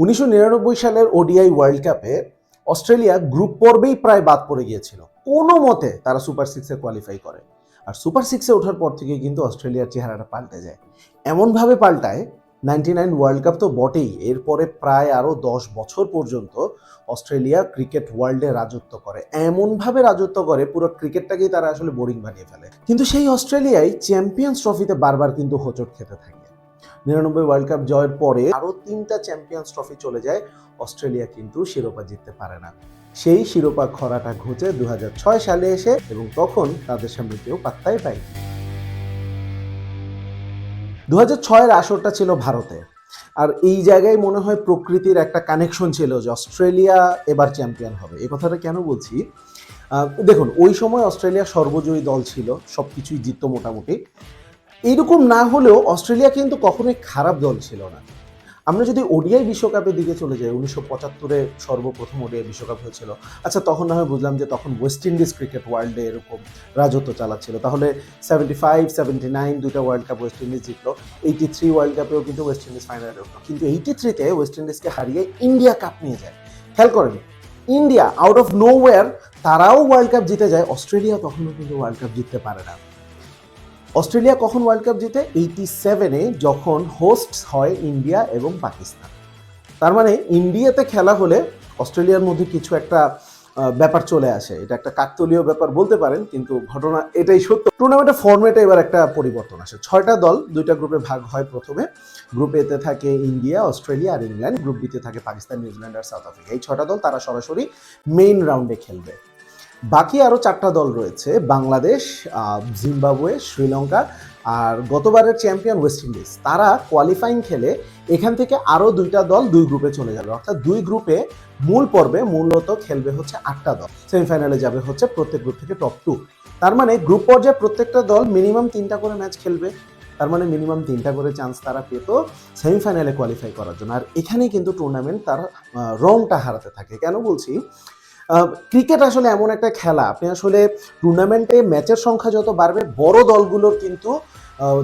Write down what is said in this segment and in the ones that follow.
উনিশশো নিরানব্বই সালের ওডিআই ওয়ার্ল্ড কাপে অস্ট্রেলিয়া গ্রুপ পর্বেই প্রায় বাদ পড়ে গিয়েছিল। কোনো মতে তারা সুপার সিক্সে কোয়ালিফাই করে। আর সুপার সিক্সে ওঠার পর থেকে কিন্তু অস্ট্রেলিয়ার চেহারাটা পাল্টে যায়। এমনভাবে পাল্টায় নাইনটি নাইন ওয়ার্ল্ড কাপ তো বটেই। এরপরে প্রায় আরও দশ বছর পর্যন্ত অস্ট্রেলিয়া ক্রিকেট ওয়ার্ল্ডে রাজত্ব করে। এমনভাবে রাজত্ব করে, পুরো ক্রিকেটটাকেই তারা আসলে বোরিং বানিয়ে ফেলে। কিন্তু সেই অস্ট্রেলিয়ায় চ্যাম্পিয়ন্স ট্রফিতে বারবার কিন্তু হোঁচট খেতে থাকে। নিরানব্বই ওয়ার্ল্ড কাপ জয়ের পরে আরও তিনটা চ্যাম্পিয়ন্স ট্রফি চলে যায়, অস্ট্রেলিয়া কিন্তু শিরোপা জিততে পারে না। সেই শিরোপা খরাটা ঘুচে দু সালে এসে এবং তখন তাদের সামনে কেউ পাত্তাই পায়নি। দু ছয়ের আসরটা ছিল ভারতে। আর এই জায়গায় মনে হয় প্রকৃতির একটা কানেকশন ছিল যে অস্ট্রেলিয়া এবার চ্যাম্পিয়ন হবে। এ কথাটা কেন বলছি? দেখুন, ওই সময় অস্ট্রেলিয়া সর্বজয়ী দল ছিল সব কিছুই জিততো মোটামুটি। এইরকম না হলেও অস্ট্রেলিয়া কিন্তু কখনোই খারাপ দল ছিল না। আমরা যদি ওডিআই বিশ্বকাপের দিকে চলে যাই, উনিশশো পঁচাত্তরে সর্বপ্রথম ওডিআই বিশ্বকাপ হয়েছিল। আচ্ছা তখন না হয় বুঝলাম যে তখন ওয়েস্ট ইন্ডিজ ক্রিকেট ওয়ার্ল্ডে এরকম রাজত্ব চালাচ্ছিল। তাহলে সেভেন্টি ফাইভ সেভেন্টি নাইন দুইটা ওয়ার্ল্ড কাপ ওয়েস্ট ইন্ডিজ জিতলো এইটি থ্রি ওয়ার্ল্ড কাপেও কিন্তু ওয়েস্ট ইন্ডিজ ফাইনালে উঠল। কিন্তু এইটি থ্রিতে ওয়েস্ট ইন্ডিজকে হারিয়ে ইন্ডিয়া কাপ নিয়ে যায়। খেয়াল করেন ইন্ডিয়া আউট অফ নো তারাও ওয়ার্ল্ড কাপ জিতে যায়, অস্ট্রেলিয়া তখনও কিন্তু ওয়ার্ল্ড কাপ জিততে পারে না। অস্ট্রেলিয়া কখন ওয়ার্ল্ড কাপ জিতে? এইটি সেভেনে যখন হোস্ট হয় ইন্ডিয়া এবং পাকিস্তান। তার মানে ইন্ডিয়াতে খেলা হলে অস্ট্রেলিয়ার মধ্যে কিছু একটা ব্যাপার চলে আসে। এটা একটা কাকতলীয় ব্যাপার বলতে পারেন, কিন্তু ঘটনা এটাই সত্য। টুর্নামেন্টের ফর্মেটে এবার একটা পরিবর্তন আসে। ছয়টা দল, দুইটা গ্রুপে ভাগ হয় প্রথমে। গ্রুপ এতে থাকে ইন্ডিয়া, অস্ট্রেলিয়া আর ইংল্যান্ড। গ্রুপ বিতে থাকে পাকিস্তান, নিউজিল্যান্ড আর সাউথ আফ্রিকা। এই ছটা দল তারা সরাসরি মেইন রাউন্ডে খেলবে। বাকি আরও চারটা দল রয়েছে, বাংলাদেশ জিম্বাবুয়ে, শ্রীলঙ্কা আর গতবারের চ্যাম্পিয়ন ওয়েস্ট ইন্ডিজ। তারা কোয়ালিফাইং খেলে এখান থেকে আরও দুইটা দল দুই গ্রুপে চলে যাবে। অর্থাৎ দুই গ্রুপে মূল পর্বে মূলত খেলবে হচ্ছে আটটা দল। সেমিফাইনালে যাবে হচ্ছে প্রত্যেক গ্রুপ থেকে টপ টু তার মানে গ্রুপ পর্যায়ে প্রত্যেকটা দল মিনিমাম তিনটা করে ম্যাচ খেলবে। তার মানে মিনিমাম তিনটা করে চান্স তারা পেত সেমিফাইনালে কোয়ালিফাই করার জন্য। আর এখানেই কিন্তু টুর্নামেন্ট তার রংটা হারাতে থাকে। কেন বলছি? ক্রিকেট আসলে এমন একটা খেলা। আপনি আসলে টুর্নামেন্টে ম্যাচের সংখ্যা যত বাড়বে, বড় দলগুলোর কিন্তু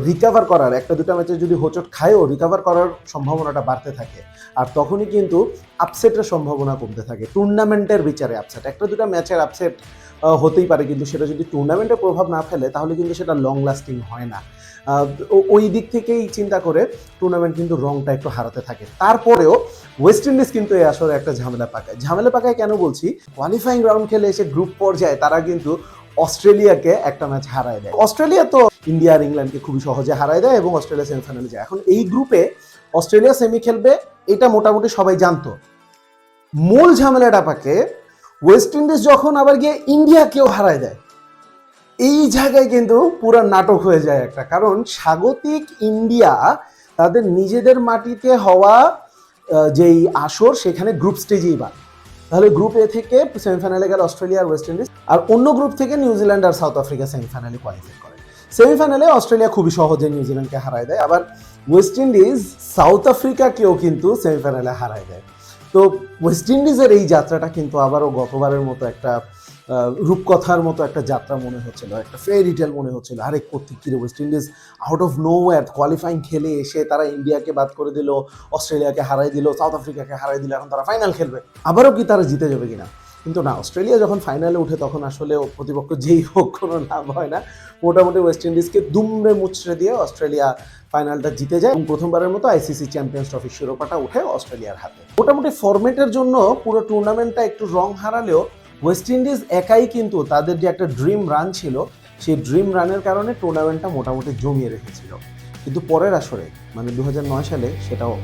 রিকাভার করার, একটা দুটো ম্যাচে যদি হোচট খায়ও রিকাভার করার সম্ভাবনাটা বাড়তে থাকে। আর তখনই কিন্তু আপসেটের সম্ভাবনা কমতে থাকে। টুর্নামেন্টের বিচারে আপসেট একটা দুটো ম্যাচের আপসেট হতেই পারে। কিন্তু সেটা যদি টুর্নামেন্টে প্রভাব না ফেলে, তাহলে কিন্তু সেটা লং লাস্টিং হয় না। ওই দিক থেকেই চিন্তা করে টুর্নামেন্ট কিন্তু রংটা একটু হারাতে থাকে। তারপরেও ওয়েস্ট ইন্ডিজ কিন্তু এই আসলে একটা ঝামেলা পাকায়। ঝামেলা পাকায় কেন বলছি? কোয়ালিফাইং রাউন্ড খেলে এসে গ্রুপ পর্যায়ে তারা কিন্তু অস্ট্রেলিয়াকে একটা ম্যাচ হারায় দেয়। অস্ট্রেলিয়া তো ইন্ডিয়া আর ইংল্যান্ডকে খুবই সহজে হারায় দেয় এবং অস্ট্রেলিয়া সেমিফাইনালে যায়। এখন এই গ্রুপে অস্ট্রেলিয়া সেমি খেলবে, এটা মোটামুটি সবাই জানতো। মূল ঝামেলাটা পাকে ওয়েস্ট ইন্ডিজ যখন আবার গিয়ে ইন্ডিয়াকেও হারায় দেয়, এই জায়গায় কিন্তু পুরো নাটক হয়ে যায় একটা। কারণ স্বাগতিক ইন্ডিয়া তাদের নিজেদের মাটিতে হওয়া যেই আসর, সেখানে গ্রুপ স্টেজেই বাদ। তাহলে গ্রুপ এ থেকে সেমিফাইনালে গেল অস্ট্রেলিয়া আর ওয়েস্ট ইন্ডিজ আর অন্য গ্রুপ থেকে নিউজিল্যান্ড আর সাউথ আফ্রিকা সেমিফাইনালে কোয়ালিফাই করে। সেমিফাইনালে অস্ট্রেলিয়া খুবই সহজে নিউজিল্যান্ডকে হারায় দেয়, আবার ওয়েস্ট ইন্ডিজ সাউথ আফ্রিকাকেও কিন্তু সেমিফাইনালে হারায় দেয়। তো ওয়েস্ট ইন্ডিজের এই যাত্রাটা কিন্তু আবারও গতবারের মতো একটা রূপকথার মতো একটা যাত্রা মনে হচ্ছিল, একটা ফেয়ারি রিটেল মনে হচ্ছিল। আরে কোথেকে কিরে West Indies out of no qualifying খেলে এসে তারা ইন্ডিয়াকে বাদ করে দিল অস্ট্রেলিয়াকে হারাই দিল সাউথ আফ্রিকাকে হারাই দিল, এখন তারা ফাইনাল খেলবে। আবারও কি তারা জিতে যাবে কিনা? কিন্তু না, অস্ট্রেলিয়া যখন ফাইনালে উঠে তখন আসলে প্রতিপক্ষ যেই হোক কোনো লাভ হয় না। মোটামুটি ওয়েস্ট ইন্ডিজকে দুমড়ে মুচড়ে দিয়ে অস্ট্রেলিয়া ফাইনালটা জিতে যায়। এবং প্রথমবারের মতো আইসিসি চ্যাম্পিয়ন্স ট্রফির শিরোপাটা উঠে অস্ট্রেলিয়ার হাতে। মোটামুটি ফরম্যাটের জন্য পুরো টুর্নামেন্টটা একটু রং হারালেও ওয়েস্ট ইন্ডিজ একাই কিন্তু তাদের যে একটা ড্রিম রান ছিল, সেই ড্রিম রানের কারণে টুর্নামেন্টটা মোটামুটি জমিয়ে রেখেছিল। কিন্তু পরের আসরে মানে দু হাজার নয় সালে, সেটাও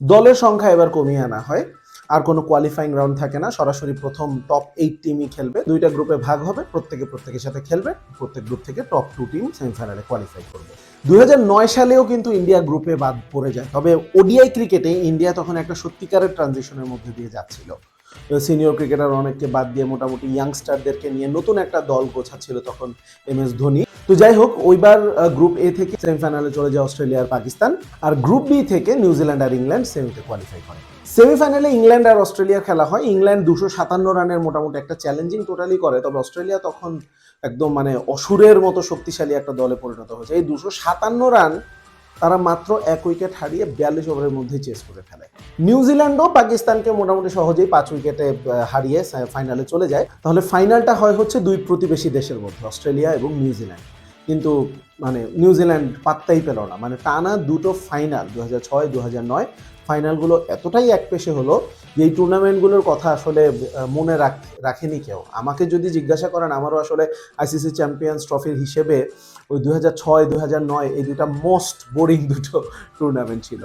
দলের সংখ্যা এবার কমিয়ে আনা হয়। আর কোনো কোয়ালিফাইং রাউন্ড থাকে না, সরাসরি প্রথম টপ এইট টিমই খেলবে। দুইটা গ্রুপে ভাগ হবে, প্রত্যেকে প্রত্যেকের সাথে খেলবে, প্রত্যেক গ্রুপ থেকে টপ টু টিম সেমিফাইনালে কোয়ালিফাই করবে। দুই হাজার নয় সালেও কিন্তু ইন্ডিয়া গ্রুপে বাদ পড়ে যায়। তবে ওডিআই ক্রিকেটে ইন্ডিয়া তখন একটা সত্যিকারের ট্রানজিশনের মধ্যে দিয়ে যাচ্ছিল। সিনিয়র ক্রিকেটার অনেককে বাদ দিয়ে মোটামুটি ইয়াংস্টারদেরকে নিয়ে নতুন একটা দল গোছাচ্ছিল তখন এম এস ধোনি। তো যাই হোক, ওইবার গ্রুপ এ থেকে সেমিফাইনালে চলে যায় অস্ট্রেলিয়া আর পাকিস্তান। আর গ্রুপ বি থেকে নিউজিল্যান্ড আর ইংল্যান্ড সেমিতে কোয়ালিফাই করে। সেমিফাইনালে ইংল্যান্ড আর অস্ট্রেলিয়ার খেলা হয়। ইংল্যান্ড দুশো সাতান্ন রানের মোটামুটি একটা চ্যালেঞ্জিং টোটালি করে, তবে অস্ট্রেলিয়া তখন একদম মানে অসুরের মতো শক্তিশালী একটা দলে পরিণত হয়েছে। এই দুশো সাতান্ন রান তারা মাত্র এক উইকেট হারিয়ে বিয়াল্লিশ ওভারের মধ্যেই চেস করে ফেলে। নিউজিল্যান্ডও পাকিস্তানকে মোটামুটি সহজেই পাঁচ উইকেটে হারিয়ে ফাইনালে চলে যায়। তাহলে ফাইনালটা হয় হচ্ছে দুই প্রতিবেশী দেশের মধ্যে, অস্ট্রেলিয়া এবং নিউজিল্যান্ড কিন্তু মানে নিউজিল্যান্ড পাত্তাই পেল না। মানে টানা দুটো ফাইনাল দু হাজার ছয় দু হাজার নয় ফাইনালগুলো এতটাই একপেশে হলো যে এই টুর্নামেন্টগুলোর কথা আসলে মনে রাখ রাখেনি কেউ। আমাকে যদি জিজ্ঞাসা করেন, আমারও আসলে আইসিসি চ্যাম্পিয়ন্স ট্রফির হিসেবে ওই দু হাজার ছয় দু হাজার নয়, এই দুটা মোস্ট বোরিং দুটো টুর্নামেন্ট ছিল।